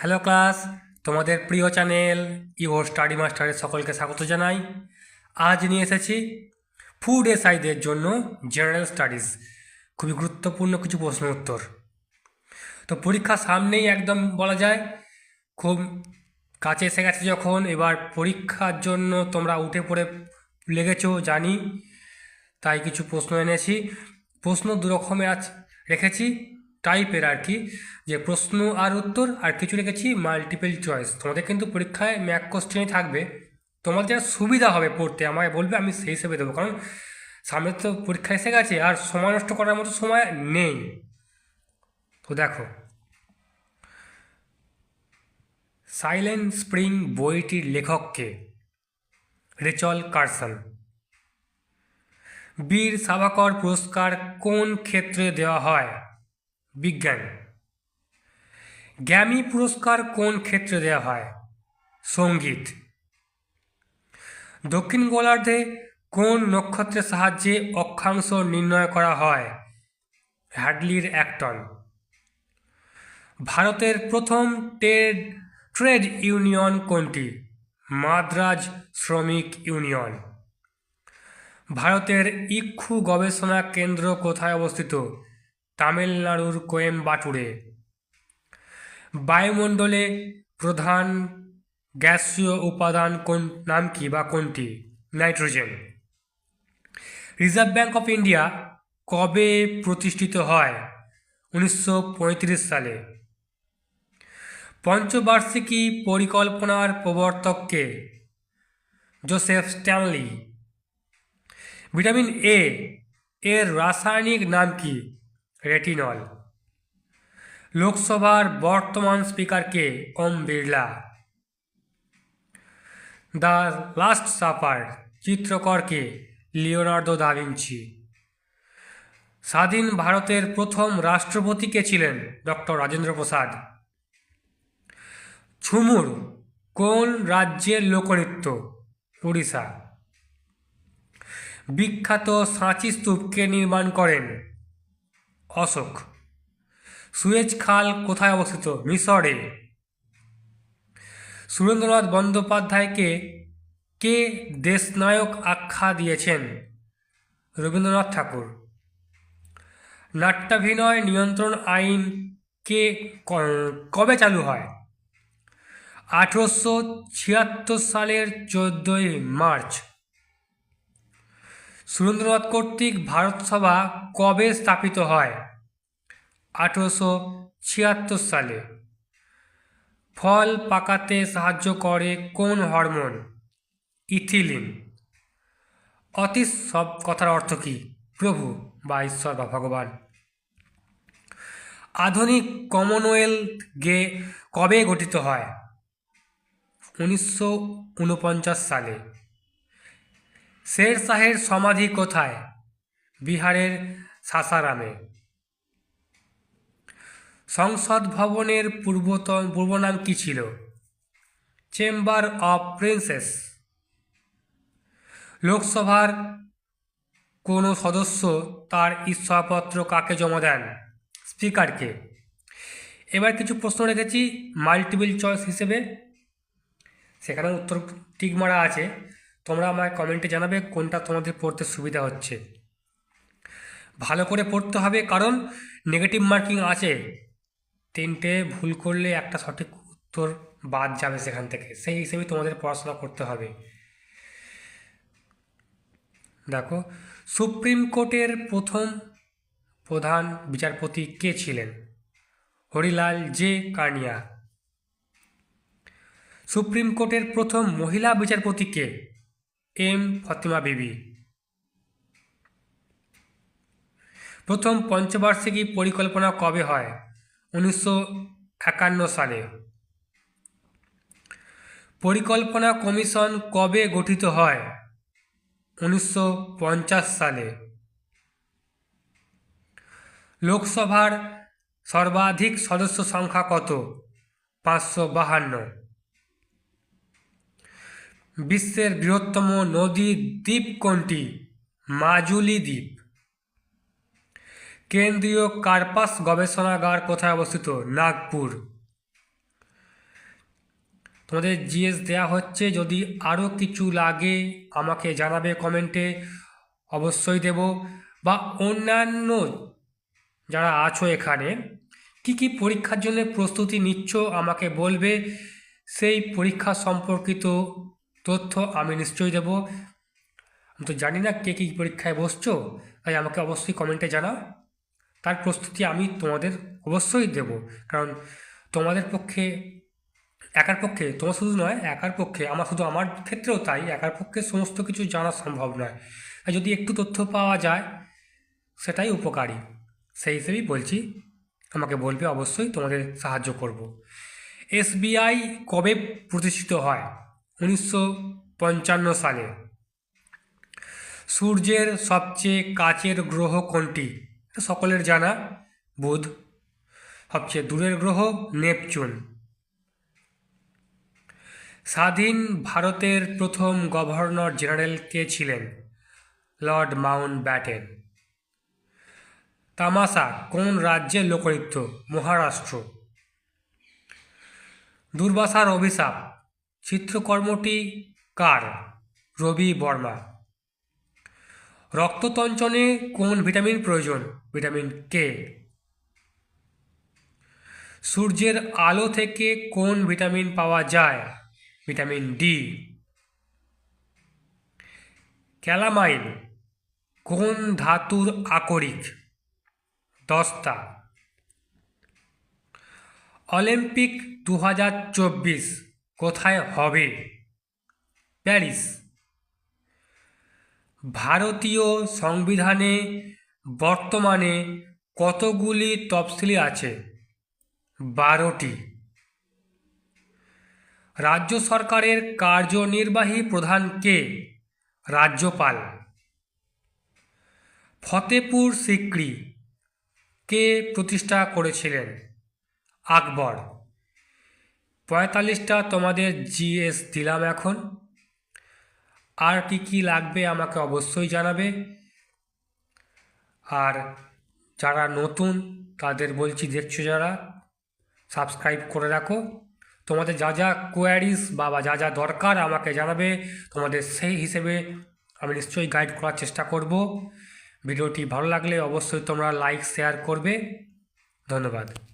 Hello class, তোমাদের প্রিয় channel Ivo study মাস্টারের সকলকে স্বাগত জানাই। আজ নিয়ে এসেছি ফুড এসআইদের জন্য জেনারেল স্টাডিজ। খুবই গুরুত্বপূর্ণ কিছু প্রশ্ন উত্তর। তো পরীক্ষা সামনেই একদম বলা যায়, খুব কাছে এসে গেছে যখন, এবার পরীক্ষার জন্য তোমরা উঠে পড়ে লেগেছো, জানি, তাই কিছু প্রশ্ন এনেছি। প্রশ্ন দু রকমের আজ রেখেছি। টাইপের আর কি, যে প্রশ্ন আর উত্তর আর কিছু রেখেছি মাল্টিপল চয়েস তোমাদের কিন্তু পরীক্ষায় ম্যাক কোশ্চেনই থাকবে। তোমাদের যা সুবিধা হবে পড়তে, আমায় বলবে, আমি সেই হিসেবে দেবো। কারণ সামনে তো পরীক্ষা এসে গেছে, আর সময় নষ্ট করার মতো সময় নেই। তো দেখো। সাইলেন্ট স্প্রিং বইটির লেখককে রেচল কার্সন। বীর সাভাকর পুরস্কার কোন ক্ষেত্রে দেওয়া হয়? বিজ্ঞান। গ্যামি পুরস্কার কোন ক্ষেত্রে দেওয়া হয়? সংগীত। দক্ষিণ গোলার্ধে কোন নক্ষত্রের সাহায্যে অক্ষাংশ নির্ণয় করা হয়? হ্যাডলির অ্যাক্টন। ভারতের প্রথম ট্রেড ট্রেড ইউনিয়ন কোনটি? মাদ্রাজ শ্রমিক ইউনিয়ন। ভারতের ইক্ষু গবেষণা কেন্দ্র কোথায় অবস্থিত? তামিলনাড়ুর কোয়েম্বাটুরে। বায়ুমণ্ডলে প্রধান গ্যাসীয় উপাদান কোন, নাম কি বা কোনটি? Nitrogen. Reserve bank of India কবে প্রতিষ্ঠিত হয়? উনিশশো পঁয়ত্রিশ সালে। পঞ্চবার্ষিকী পরিকল্পনার প্রবর্তককে জোসেফ স্ট্যানলি। ভিটামিন এ, এর রাসায়নিক নাম কি? রেটিনল। লোকসভার বর্তমান স্পিকারকে Om Birla. The last supper চিত্রকরকে Leonardo da Vinci. স্বাধীন ভারতের প্রথম রাষ্ট্রপতি কে ছিলেন? ডক্টর রাজেন্দ্র প্রসাদ। ঝুমুর, কোন রাজ্যের লোকনৃত্য? উড়িষ্যা। বিখ্যাত সাঁচি স্তূপ কে নির্মাণ করেন অশোক। সুয়েজ খাল কোথায় অবস্থিত? মিশরে সুরেন্দ্রনাথ বন্দ্যোপাধ্যায়কে কে দেশনায়ক আখ্যা দিয়েছেন? রবীন্দ্রনাথ ঠাকুর। নাট্যাভিনয় নিয়ন্ত্রণ আইন কে কবে চালু হয়? আঠেরোশো ছিয়াত্তর সালের চোদ্দোই মার্চ। সুরেন্দ্রনাথ কর্তৃক ভারতসভা কবে স্থাপিত হয়? আঠেরোশো ছিয়াত্তর সালে। ফল পাকাতে সাহায্য করে কোন হরমোন? ইথিলিন। অতীশ, সব কথার অর্থ কী? প্রভু বা ঈশ্বর বা ভগবান। আধুনিক কমনওয়েলথ গে কবে গঠিত হয়? উনিশশো উনপঞ্চাশ সালে। শের শাহের সমাধি কোথায়? বিহারের সাসারামে। সংসদ ভবনের পূর্বতন পূর্বনাম কী ছিল? Chamber of princes. লোকসভার কোনো সদস্য তার ইচ্ছাপত্র কাকে জমা দেন? স্পিকারকে। এবার কিছু প্রশ্ন রেখেছি মাল্টিপল চয়েস হিসেবে। সেখানে উত্তর টিক মারা আছে। তোমরা আমায় কমেন্টে জানাবে কোনটা তোমাদের পড়তে সুবিধা হচ্ছে। ভালো করে পড়তে হবে, কারণ নেগেটিভ মার্কিং আছে। তিনটে ভুল করলে একটা সঠিক উত্তর বাদ যাবে সেখান থেকে। সেই হিসেবে তোমাদের পড়াশোনা করতে হবে। দেখো, সুপ্রিম কোর্টের প্রথম প্রধান বিচারপতি কে ছিলেন? হরিলাল জে কার্নিয়া সুপ্রিম কোর্টের প্রথম মহিলা বিচারপতি কে? এম. ফতিমা বিবি। প্রথম পঞ্চবার্ষিকী পরিকল্পনা কবে হয়? উনিশশো একান্ন সালে। পরিকল্পনা কমিশন কবে গঠিত হয়? উনিশশো পঞ্চাশ সালে। লোকসভার সর্বাধিক সদস্য সংখ্যা কত? পাঁচশো বাহান্ন। বিশ্বের বৃহত্তম নদী দ্বীপ কোনটি? মাজুলি দ্বীপ। কেন্দ্রীয় কার্পাস গবেষণাগার কোথায় অবস্থিত? নাগপুর। তোমাদের জিএস দেওয়া হচ্ছে, যদি আরও কিছু লাগে, আমাকে জানাবে কমেন্টে। অবশ্যই দেব। বা অন্যান্য যারা আছো এখানে, কি কি পরীক্ষার জন্য প্রস্তুতি নিচ্ছ, আমাকে বলবে। সেই পরীক্ষা সম্পর্কিত তথ্য আমি নিশ্চয়ই দেব। আমি তো জানি না কে কী পরীক্ষায় বসছো, তাই আমাকে অবশ্যই কমেন্টে জানাও। তার প্রস্তুতি আমি তোমাদের অবশ্যই দেব। কারণ তোমাদের পক্ষে, একার পক্ষে, তোমার শুধু নয়, একার পক্ষে, আমার শুধু আমার ক্ষেত্রেও তাই, একার পক্ষে সমস্ত কিছু জানা সম্ভব নয়। আর যদি একটু তথ্য পাওয়া যায়, সেটাই উপকারী। সেই হিসেবেই বলছি আমাকে বলবে, অবশ্যই তোমাদের সাহায্য করব। এসবিআই কবে প্রতিষ্ঠিত হয়? উনিশশো পঞ্চান্ন সালে। সূর্যের সবচেয়ে কাছের গ্রহ কোনটি? সকলের জানা বুধ। সবচেয়ে দূরের গ্রহ নেপচুন। স্বাধীন ভারতের প্রথম গভর্নর জেনারেল কে ছিলেন? Lord Mountbatten. তামাশা কোন রাজ্যের লোকনৃত্য মহারাষ্ট্র। দুর্বাসার অভিশাপ। চিত্রকর্মটি কার? রবি বর্মা। রক্ততঞ্চনে কোন ভিটামিন প্রয়োজন, ভিটামিন কে সূর্যের আলো থেকে কোন ভিটামিন পাওয়া যায়? ভিটামিন ডি ক্যালামাইন, কোন ধাতুর আকরিক? দস্তা। অলিম্পিক দু হাজার চব্বিশ, কোথায় হবে? প্যারিস। ভারতীয় সংবিধানে বর্তমানে কতগুলি তফসিলি আছে? বারোটি। রাজ্য সরকারের কার্যনির্বাহী প্রধান কে? রাজ্যপাল। ফতেপুর সিক্রি কে প্রতিষ্ঠা করেছিলেন? আকবর। পঁয়তাল্লিশটা তোমাদের জিএস দিলাম এখন। আর কি কি লাগবে আমাকে অবশ্যই জানাবে। আর যারা নতুন, তাদের বলছি দেখছ যারা সাবস্ক্রাইব করে রাখো। তোমাদের যা যা কোয়ারিজ বা বা যা যা দরকার আমাকে জানাবে, তোমাদের সেই হিসেবে আমি নিশ্চয়ই গাইড করার চেষ্টা করব। ভিডিওটি ভালো লাগলে অবশ্যই তোমরা লাইক শেয়ার করবে। ধন্যবাদ।